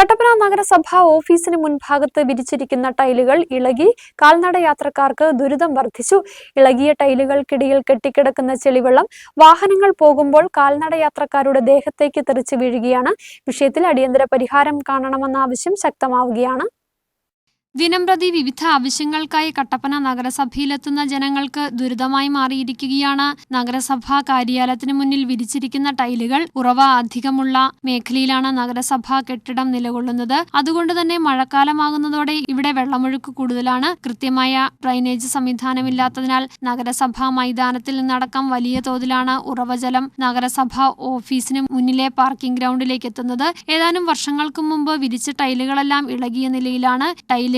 കട്ടപ്പന നഗരസഭ ഓഫീസിന് മുൻഭാഗത്ത് വിരിച്ചിരിക്കുന്ന ടൈലുകൾ ഇളകി കാൽനട യാത്രക്കാർക്ക് ദുരിതം വർദ്ധിച്ചു. ഇളകിയ ടൈലുകൾക്കിടയിൽ കെട്ടിക്കിടക്കുന്ന ചെളിവെള്ളം വാഹനങ്ങൾ പോകുമ്പോൾ കാൽനട യാത്രക്കാരുടെ ദേഹത്തേക്ക് തെറിച്ച് വീഴുകയാണ്. വിഷയത്തിൽ അടിയന്തര പരിഹാരം കാണണമെന്ന ആവശ്യം ശക്തമാവുകയാണ്. ദിനംപ്രതി വിവിധ ആവശ്യങ്ങൾക്കായി കട്ടപ്പന നഗരസഭയിലെത്തുന്ന ജനങ്ങൾക്ക് ദുരിതമായി മാറിയിരിക്കുകയാണ്. നഗരസഭാ കാര്യാലയത്തിന് മുന്നിൽ വിരിച്ചിരിക്കുന്ന ടൈലുകൾ ഉറവ അധികമുള്ള മേഖലയിലാണ് നഗരസഭാ കെട്ടിടം നിലകൊള്ളുന്നത്. അതുകൊണ്ട് തന്നെ മഴക്കാലമാകുന്നതോടെ ഇവിടെ വെള്ളമൊഴുക്ക് കൂടുതലാണ്. കൃത്യമായ ഡ്രൈനേജ് സംവിധാനമില്ലാത്തതിനാൽ നഗരസഭാ മൈതാനത്തിൽ നിന്നടക്കം വലിയ തോതിലാണ് ഉറവജലം നഗരസഭാ ഓഫീസിന് മുന്നിലെ പാർക്കിംഗ് ഗ്രൗണ്ടിലേക്ക് എത്തുന്നത്. ഏതാനും വർഷങ്ങൾക്ക് മുമ്പ് വിരിച്ച ടൈലുകളെല്ലാം ഇളകിയ നിലയിലാണ്.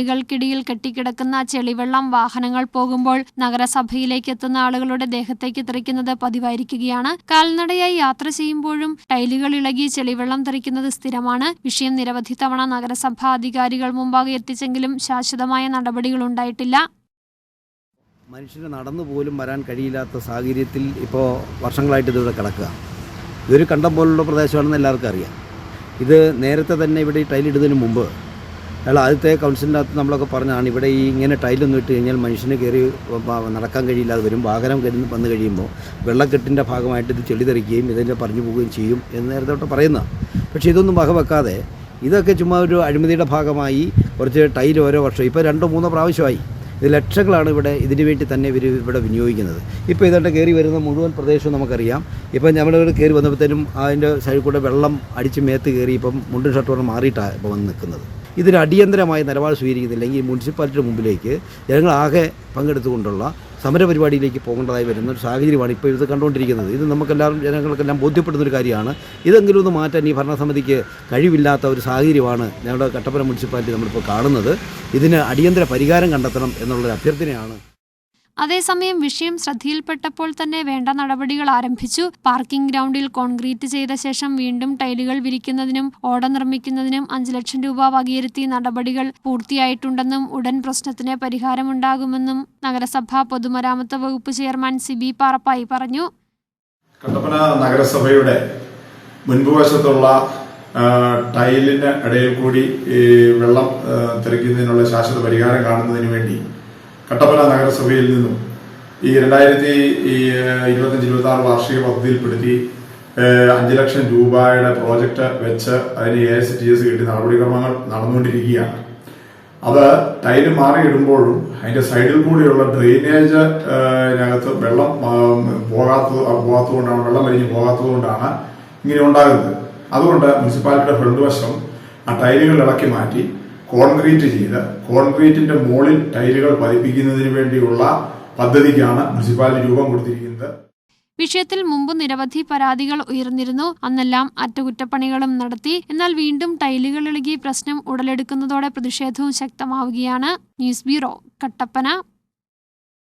ടൈലുകൾക്കിടയിൽ കെട്ടിക്കിടക്കുന്ന ചെളിവെള്ളം വാഹനങ്ങൾ പോകുമ്പോൾ നഗരസഭയിലേക്ക് എത്തുന്ന ആളുകളുടെ ദേഹത്തേക്ക് തെറിക്കുന്നത് പതിവായിരിക്കുകയാണ്. കാൽനടയായി യാത്ര ചെയ്യുമ്പോഴും ടൈലുകൾ ഇളകി ചെളിവെള്ളം തെറിക്കുന്നത് സ്ഥിരമാണ്. വിഷയം നിരവധി തവണ നഗരസഭാ അധികാരികൾ മുമ്പാകെ എത്തിച്ചെങ്കിലും ശാശ്വതമായ നടപടികൾ ഉണ്ടായിട്ടില്ല. മനുഷ്യന് നടന്നു പോലും വരാൻ കഴിയില്ലാത്ത സാഹചര്യത്തിൽ ഇപ്പോൾ വർഷങ്ങളായിട്ട് ഇതിവിടെ കിടക്കുക. ഇതൊരു കണ്ടം പോലുള്ള പ്രദേശമാണെന്ന് എല്ലാവർക്കും അറിയാം. ഇത് നേരത്തെ തന്നെ ഇവിടെ ടൈലിടുന്നതിന് മുമ്പ് അയാൾ ആദ്യത്തെ കൗൺസിലിന്റെ അകത്ത് നമ്മളൊക്കെ പറഞ്ഞാണ് ഇവിടെ ഈ ഇങ്ങനെ ടൈലൊന്നും ഇട്ട് കഴിഞ്ഞാൽ മനുഷ്യന് കയറി നടക്കാൻ നടക്കാൻ കഴിയില്ലാതെ വരും. വാഹനം കരുന്ന് വന്നു കഴിയുമ്പോൾ വെള്ളക്കെട്ടിന്റെ ഭാഗമായിട്ട് ഇത് ചെളി തെറിക്കുകയും ഇതിന്റെ പറഞ്ഞു പോവുകയും ചെയ്യും എന്ന് നേരത്തെ തൊട്ട് പറയുന്നതാണ്. പക്ഷേ ഇതൊന്നും വകവെക്കാതെ ഇതൊക്കെ ചുമ്മാ ഒരു അഴിമതിയുടെ ഭാഗമായി കുറച്ച് ടൈൽ ഓരോ വർഷം ഇപ്പോൾ രണ്ടോ മൂന്നോ പ്രാവശ്യമായി. ഇത് ലക്ഷങ്ങളാണ് ഇവിടെ ഇതിന് വേണ്ടി തന്നെ ഇവർ ഇവിടെ വിനിയോഗിക്കുന്നത്. ഇപ്പോൾ ഇതായിട്ട് കയറി വരുന്ന മുഴുവൻ പ്രദേശവും നമുക്കറിയാം. ഇപ്പം നമ്മളിവിടെ കയറി വന്നപ്പോഴത്തേനും അതിന്റെ സൈഡിൽ കൂടെ വെള്ളം അടിച്ച് മേത്ത് കയറി ഇപ്പം മുണ്ടും ഷർട്ടും മാറിയിട്ടാണ് ഇപ്പോൾ വന്ന് നിൽക്കുന്നത്. ഇതിന് അടിയന്തരമായ നിലപാട് സ്വീകരിക്കുന്നില്ലെങ്കിൽ മുനിസിപ്പാലിറ്റിയുടെ മുമ്പിലേക്ക് ജനങ്ങളാകെ പങ്കെടുത്തുകൊണ്ടുള്ള സമരപരിപാടിയിലേക്ക് പോകേണ്ടതായി വരുന്ന ഒരു സാഹചര്യമാണ് ഇപ്പോൾ ഇത് കണ്ടുകൊണ്ടിരിക്കുന്നത്. ഇത് നമുക്കെല്ലാവരും ജനങ്ങൾക്കെല്ലാം ബോധ്യപ്പെടുന്ന ഒരു കാര്യമാണ്. ഇതെങ്കിലും ഒന്ന് മാറ്റാൻ ഈ ഭരണസമിതിക്ക് കഴിവില്ലാത്ത ഒരു സാഹചര്യമാണ് ഞങ്ങളുടെ കട്ടപ്പന മുനിസിപ്പാലിറ്റി നമ്മളിപ്പോൾ കാണുന്നത്. ഇതിന് അടിയന്തര പരിഹാരം കണ്ടെത്തണം എന്നുള്ളൊരു അഭ്യർത്ഥനയാണ് അതേസമയം വിഷയം ശ്രദ്ധയിൽപ്പെട്ടപ്പോൾ തന്നെ വേണ്ട നടപടികൾ ആരംഭിച്ചു. പാർക്കിംഗ് ഗ്രൗണ്ടിൽ കോൺക്രീറ്റ് ചെയ്ത ശേഷം വീണ്ടും ടൈലുകൾ വിരിക്കുന്നതിനും ഓട നിർമ്മിക്കുന്നതിനും അഞ്ച് ലക്ഷം രൂപ വകയിരുത്തി നടപടികൾ പൂർത്തിയായിട്ടുണ്ടെന്നും ഉടൻ പ്രശ്നത്തിന് പരിഹാരമുണ്ടാകുമെന്നും നഗരസഭാ പൊതുമരാമത്ത് വകുപ്പ് ചെയർമാൻ സിബി പാറപ്പായി പറഞ്ഞു. കട്ടപ്പന നഗരസഭയുടെ മുൻപുവശത്തുള്ള ടൈലിന് ഇടയിൽ കൂടി വെള്ളം തെറിക്കുന്നതിനുള്ള ശാശ്വത പരിഹാരം കാണുന്നതിന് വേണ്ടി കട്ടപ്പന നഗരസഭയിൽ നിന്നും ഈ രണ്ടായിരത്തി ഇരുപത്തഞ്ച് ഇരുപത്തി ആറ് വാർഷിക പദ്ധതിയിൽപ്പെടുത്തി അഞ്ച് ലക്ഷം രൂപയുടെ പ്രോജക്റ്റ് വെച്ച് അതിന് എ എസ് ടി എസ് കിട്ടി നടപടിക്രമങ്ങൾ നടന്നുകൊണ്ടിരിക്കുകയാണ്. അത് ടൈൽ മാറിയിടുമ്പോഴും അതിന്റെ സൈഡിൽ കൂടിയുള്ള ഡ്രെയിനേജ് അകത്ത് വെള്ളം പോകാത്തത് പോകാത്തതുകൊണ്ടാണ് വെള്ളം വലിഞ്ഞ് പോകാത്തതുകൊണ്ടാണ് ഇങ്ങനെ ഉണ്ടാകുന്നത്. അതുകൊണ്ട് മുനിസിപ്പാലിറ്റിയുടെ ഫ്രണ്ട് വശം ആ ടൈലുകൾ ഇളക്കി മാറ്റി കോൺക്രീറ്റ് ചെയ്ത് കോൺക്രീറ്റിന്റെ മുകളിൽ ടൈലുകൾ പതിപ്പിക്കുന്നതിന് വേണ്ടിയുള്ള പദ്ധതിക്കാണ് മുനിസിപ്പാലിറ്റി രൂപം കൊടുത്തിരിക്കുന്നത്. വിഷയത്തിൽ മുമ്പ് നിരവധി പരാതികൾ ഉയർന്നിരുന്നു. അന്നെല്ലാം അറ്റകുറ്റപ്പണികളും നടത്തി. എന്നാൽ വീണ്ടും ടൈലുകൾ ഇളകി പ്രശ്നം ഉടലെടുക്കുന്നതോടെ പ്രതിഷേധവും ശക്തമാവുകയാണ്. News bureau Kattappana.